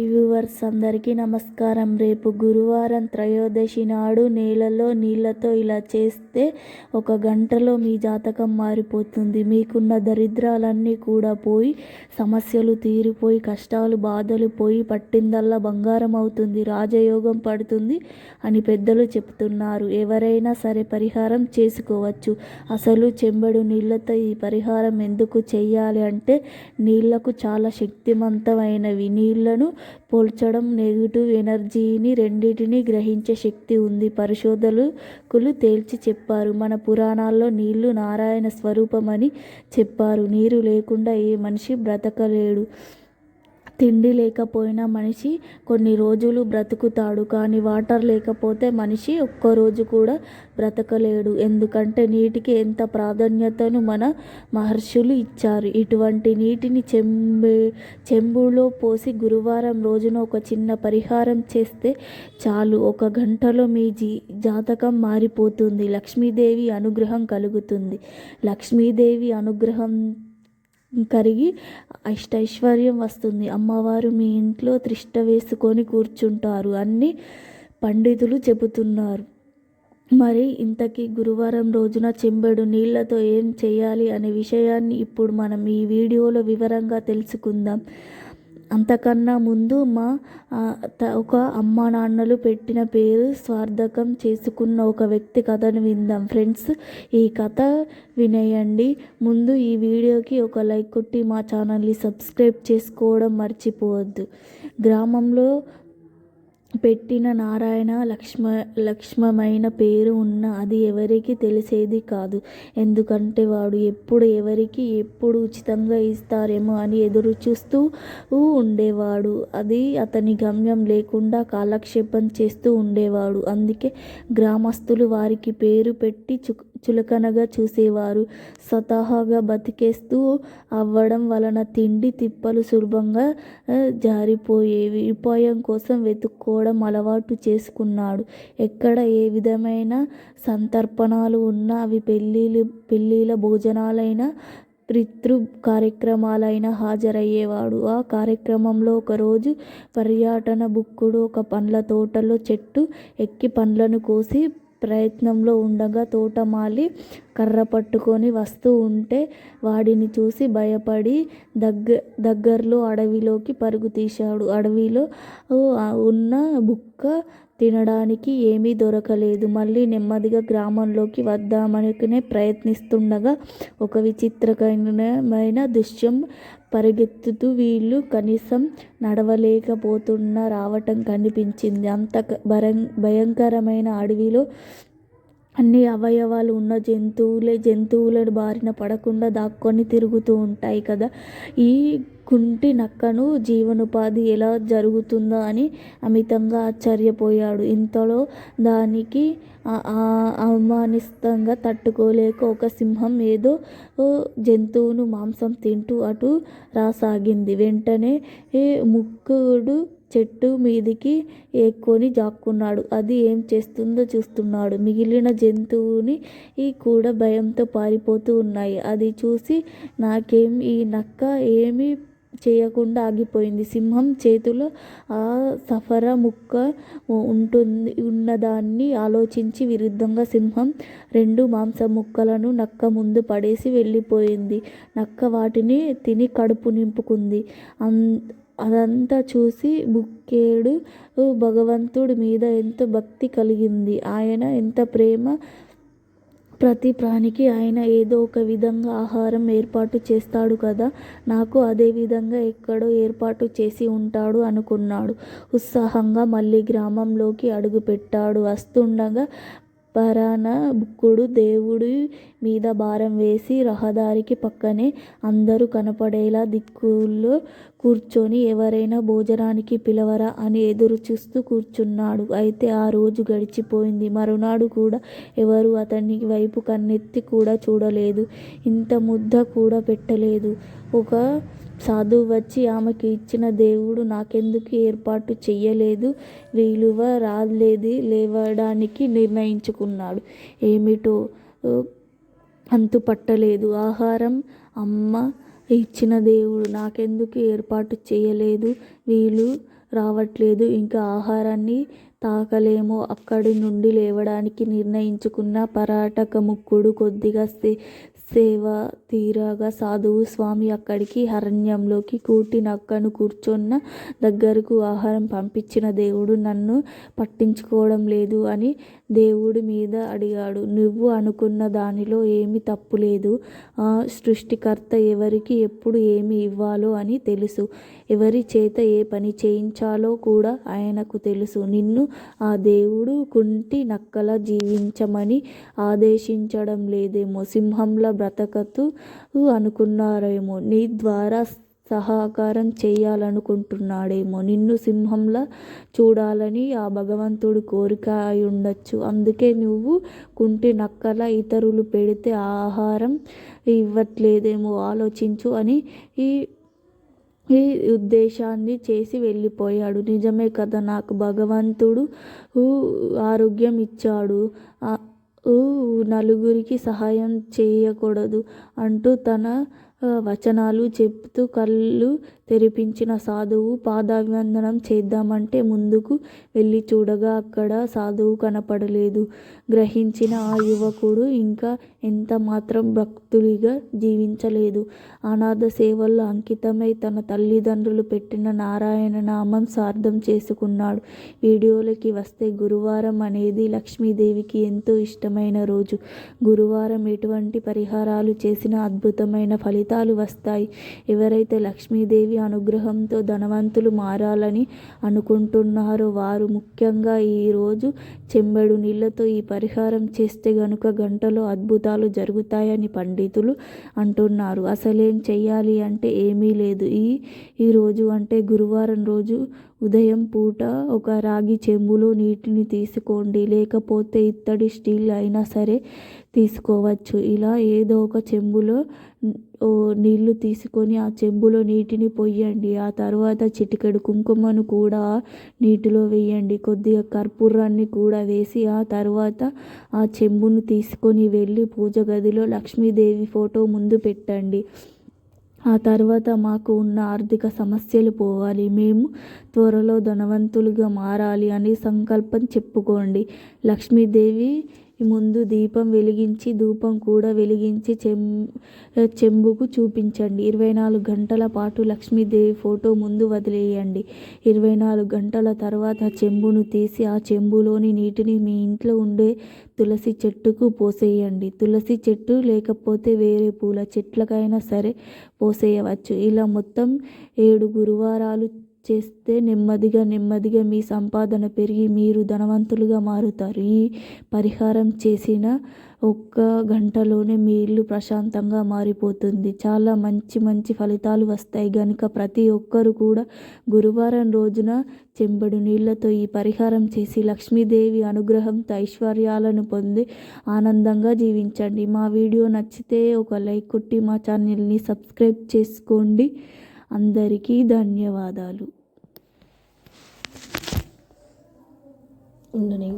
Viewers అందరికీ నమస్కారం. రేపు గురువారం త్రయోదశి నాడు నీళ్ళలో నీళ్ళతో ఇలా చేస్తే ఒక గంటలో మీ జాతకం మారిపోతుంది. మీకున్న దరిద్రాలన్నీ కూడా పోయి సమస్యలు తీరిపోయి కష్టాలు బాధలు పోయి పట్టిందల్లా బంగారం అవుతుంది. రాజయోగం పడుతుంది అని పెద్దలు చెప్తున్నారు. ఎవరైనా సరే పరిహారం చేసుకోవచ్చు. అసలు చెంబడు నీళ్ళతో ఈ పరిహారం ఎందుకు చేయాలి అంటే నీళ్ళకు చాలా శక్తివంతమైనవి నీళ్ళను పోల్చడం నెగిటివ్ ఎనర్జీని రెండింటిని గ్రహించే శక్తి ఉంది. పరిశోధకులు తేల్చి చెప్పారు. మన పురాణాల్లో నీళ్ళు నారాయణ స్వరూపమని చెప్పారు. నీరు లేకుండా ఏ మనిషి బ్రతకలేడు. తిండి లేకపోయినా మనిషి కొన్ని రోజులు బ్రతుకుతాడు. కానీ వాటర్ లేకపోతే మనిషి ఒక్క రోజు కూడా బ్రతకలేడు. ఎందుకంటే నీటికి ఎంత ప్రాధాన్యతను మన మహర్షులు ఇచ్చారు. ఇటువంటి నీటిని చెంబు చెంబులో పోసి గురువారం రోజున ఒక చిన్న పరిహారం చేస్తే చాలు. ఒక గంటలో మీ జీ జాతకం మారిపోతుంది. లక్ష్మీదేవి అనుగ్రహం కలుగుతుంది. లక్ష్మీదేవి అనుగ్రహం కరిగి అష్టైశ్వర్యం వస్తుంది. అమ్మవారు మీ ఇంట్లో త్రిష్ట వేసుకొని కూర్చుంటారు. అన్ని పండితులు చెబుతున్నారు. మరి ఇంతకీ గురువారం రోజున చెంబెడు నీళ్ళతో ఏం చేయాలి అనే విషయాన్ని ఇప్పుడు మనం ఈ వీడియోలో వివరంగా తెలుసుకుందాం. అంతకన్నా ముందు మా ఒక అమ్మ నాన్నలు పెట్టిన పేరు స్వార్థకం చేసుకున్న ఒక వ్యక్తి కథను విందాం. ఫ్రెండ్స్ ఈ కథ వినేయండి. ముందు ఈ వీడియోకి ఒక లైక్ కొట్టి మా ఛానల్ని సబ్స్క్రైబ్ చేసుకోవడం మర్చిపోవద్దు. గ్రామంలో పెట్టిన నారాయణ లక్ష్మ లక్ష్మమైన పేరు ఉన్న అది ఎవరికి తెలిసేది కాదు. ఎందుకంటే వాడు ఎప్పుడు ఎవరికి ఎప్పుడు ఉచితంగా ఇస్తారేమో అని ఎదురు చూస్తూ ఉండేవాడు. అది అతని గమ్యం లేకుండా కాలక్షేపం చేస్తూ ఉండేవాడు. అందుకే గ్రామస్తులు వారికి పేరు పెట్టి చు చులకనగా చూసేవారు. స్వతహాగా బతికేస్తూ అవ్వడం వలన తిండి తిప్పలు సులభంగా జారిపోయేవి. ఉపాయం కోసం వెతుక్కోవడం అలవాటు చేసుకున్నాడు. ఎక్కడ ఏ విధమైన సంతర్పణాలు ఉన్నా అవి పెళ్ళిళ్ళు పెళ్ళిళ్ళ భోజనాలైనా పితృ కార్యక్రమాలైనా హాజరయ్యేవాడు. ఆ కార్యక్రమంలో ఒకరోజు పర్యటన బుక్కుడు ఒక పండ్ల తోటలో చెట్టు ఎక్కి పండ్లను కోసి ప్రయత్నంలో ఉండగా తోటమాలి కర్ర పట్టుకొని వస్తూ ఉంటే వాడిని చూసి భయపడి దగ్గ దగ్గరలో అడవిలోకి పరుగు తీశాడు. అడవిలో ఉన్న బుక్క తినడానికి ఏమీ దొరకలేదు. మళ్ళీ నెమ్మదిగా గ్రామంలోకి వద్దామనుకునే ప్రయత్నిస్తుండగా ఒక విచిత్రకరమైన దృశ్యం పరిగెత్తుతూ వీళ్ళు కనీసం నడవలేకపోతున్న రావటం కనిపించింది. అంత భయం భయంకరమైన అడవిలో అన్ని అవయవాలు ఉన్న జంతువులే జంతువుల బారిన పడకుండా దాక్కొని తిరుగుతూ ఉంటాయి కదా. ఈ కుంటి నక్కను జీవనోపాధి ఎలా జరుగుతుందా అని అమితంగా ఆశ్చర్యపోయాడు. ఇంతలో దానికి అవమానిస్తంగా తట్టుకోలేక ఒక సింహం ఏదో జంతువును మాంసం తింటూ అటు రాసాగింది. వెంటనే ముక్కుడు చెట్టు మీదికి ఎక్కుని జాక్కున్నాడు. అది ఏం చేస్తుందో చూస్తున్నాడు. మిగిలిన జంతువుని కూడా భయంతో పారిపోతూ ఉన్నాయి. అది చూసి నాకేం ఈ నక్క ఏమి చేయకుండా ఆగిపోయింది. సింహం చేతిలో ఆ సఫర ముక్క ఉంటుంది ఉన్నదాన్ని ఆలోచించి విరుద్ధంగా సింహం రెండు మాంసం ముక్కలను నక్క ముందు పడేసి వెళ్ళిపోయింది. నక్క వాటిని తిని కడుపు నింపుకుంది. అం అదంతా చూసి బుక్కేడు భగవంతుడి మీద ఎంత భక్తి కలిగింది. ఆయన ఎంత ప్రేమ ప్రతి ప్రాణికి ఆయన ఏదో ఒక విధంగా ఆహారం ఏర్పాటు చేస్తాడు కదా? నాకు అదే విధంగా ఎక్కడో ఏర్పాటు చేసి ఉంటాడు అనుకున్నాడు. ఉత్సాహంగా మళ్ళీ గ్రామంలోకి అడుగుపెట్టాడు. వస్తుండగా పరాన బుక్కుడు దేవుడి మీద భారం వేసి రహదారికి పక్కనే అందరూ కనపడేలా దిక్కుల్లో కూర్చొని ఎవరైనా భోజనానికి పిలవరా అని ఎదురు చూస్తూ కూర్చున్నాడు. అయితే ఆ రోజు గడిచిపోయింది. మరునాడు కూడా ఎవరు అతని వైపు కన్నెత్తి కూడా చూడలేదు. ఇంత ముద్ద కూడా పెట్టలేదు. ఒక సాధువు వచ్చి ఆమెకి ఇచ్చిన దేవుడు నాకెందుకు ఏర్పాటు చెయ్యలేదు? విలువ? రాలేదు. లేవడానికి నిర్ణయించుకున్నాడు. ఏమిటో అంతు పట్టలేదు. ఆహారం అమ్మ ఇచ్చిన దేవుడు నాకెందుకు ఏర్పాటు చేయలేదు వీలు రావట్లేదు. ఇంకా ఆహారాన్ని తాకలేమో. అక్కడి నుండి లేవడానికి నిర్ణయించుకున్న పరాటకముక్కుడు కొద్దిగా సేవ తీరగా సాధువు స్వామి అక్కడికి అరణ్యంలోకి కూటి నక్కను కూర్చొన్న దగ్గరకు ఆహారం పంపించిన దేవుడు నన్ను పట్టించుకోవడం లేదు అని దేవుడి మీద అడిగాడు. నువ్వు అనుకున్న దానిలో ఏమీ తప్పు లేదు. సృష్టికర్త ఎవరికి ఎప్పుడు ఏమి ఇవ్వాలో అని తెలుసు. ఎవరి చేత ఏ పని చేయించాలో కూడా ఆయనకు తెలుసు. నిన్ను ఆ దేవుడు కుంటి నక్కల జీవించమని ఆదేశించడం లేదేమో. సింహంలా బ్రతకతూ అనుకున్నారేమో. నీ ద్వారా సహకారం చేయాలనుకుంటున్నాడేమో. నిన్ను సింహంలా చూడాలని ఆ భగవంతుడి కోరిక అయి ఉండొచ్చు అందుకే నువ్వు కుంటి నక్కల ఇతరులు పెడితే ఆహారం ఇవ్వట్లేదేమో ఆలోచించు అని ఈ ఈ ఉద్దేశాన్ని చేసి వెళ్ళిపోయాడు. నిజమే కదా నాకు భగవంతుడు ఆరోగ్యం ఇచ్చాడు. నలుగురికి సహాయం చేయకూడదు అంటూ తన వచనాలు చెప్తూ కళ్ళు తెరిపించిన సాధువు పాదాభివందనం చేద్దామంటే ముందుకు వెళ్ళి చూడగా అక్కడ సాధువు కనపడలేదు. గ్రహించిన ఆ యువకుడు ఇంకా ఎంత మాత్రం భక్తుడిగా జీవించలేదు. అనాథ సేవల్లో అంకితమై తన తల్లిదండ్రులు పెట్టిన నారాయణ నామం సార్థం చేసుకున్నాడు. వీడియోలకి వస్తే గురువారం అనేది లక్ష్మీదేవికి ఎంతో ఇష్టమైన రోజు. గురువారం ఎటువంటి పరిహారాలు చేసిన అద్భుతమైన ఫలితం ఫలితాలు వస్తాయి. ఎవరైతే లక్ష్మీదేవి అనుగ్రహంతో ధనవంతులు మారాలని అనుకుంటున్నారో వారు ముఖ్యంగా ఈరోజు చెంబడు నీళ్ళతో ఈ పరిహారం చేస్తే గనుక గంటలో అద్భుతాలు జరుగుతాయని పండితులు అంటున్నారు. అసలేం చేయాలి అంటే ఏమీ లేదు. ఈ ఈరోజు అంటే గురువారం రోజు ఉదయం పూట ఒక రాగి చెంబులో నీటిని తీసుకోండి. లేకపోతే ఇత్తడి స్టీల్ అయినా సరే తీసుకోవచ్చు. ఇలా ఏదో ఒక చెంబులో నీళ్ళు తీసుకొని ఆ చెంబులో నీటిని పొయ్యండి ఆ తర్వాత చిటికెడు కుంకుమను కూడా నీటిలో వేయండి. కొద్దిగా కర్పూరాన్ని కూడా వేసి ఆ తర్వాత ఆ చెంబును తీసుకొని వెళ్ళి పూజ గదిలో లక్ష్మీదేవి ఫోటో ముందు పెట్టండి. ఆ తర్వాత మాకు ఉన్న ఆర్థిక సమస్యలు పోవాలి. మేము త్వరలో ధనవంతులుగా మారాలి అని సంకల్పం చెప్పుకోండి. లక్ష్మీదేవి ముందు దీపం వెలిగించి ధూపం కూడా వెలిగించి చెం చెంబుకు చూపించండి. ఇరవై నాలుగు గంటల పాటు లక్ష్మీదేవి ఫోటో ముందు వదిలేయండి. ఇరవై నాలుగు గంటల తర్వాత చెంబును తీసి ఆ చెంబులోని నీటిని మీ ఇంట్లో ఉండే తులసి చెట్టుకు పోసేయండి. తులసి చెట్టు లేకపోతే వేరే పూల చెట్లకైనా సరే పోసేయవచ్చు. ఇలా మొత్తం ఏడు గురువారాలు చేస్తే నెమ్మదిగా నెమ్మదిగా మీ సంపాదన పెరిగి మీరు ధనవంతులుగా మారుతారు. ఈ పరిహారం చేసిన ఒక్క గంటలోనే మీ ఇల్లు ప్రశాంతంగా మారిపోతుంది. చాలా మంచి మంచి ఫలితాలు వస్తాయి. కనుక ప్రతి ఒక్కరు కూడా గురువారం రోజున చెంబడు నీళ్ళతో ఈ పరిహారం చేసి లక్ష్మీదేవి అనుగ్రహంతో ఐశ్వర్యాలను పొంది ఆనందంగా జీవించండి. మా వీడియో నచ్చితే ఒక లైక్ కొట్టి మా ఛానల్ని సబ్స్క్రైబ్ చేసుకోండి. అందరికీ ధన్యవాదాలు. ఉండని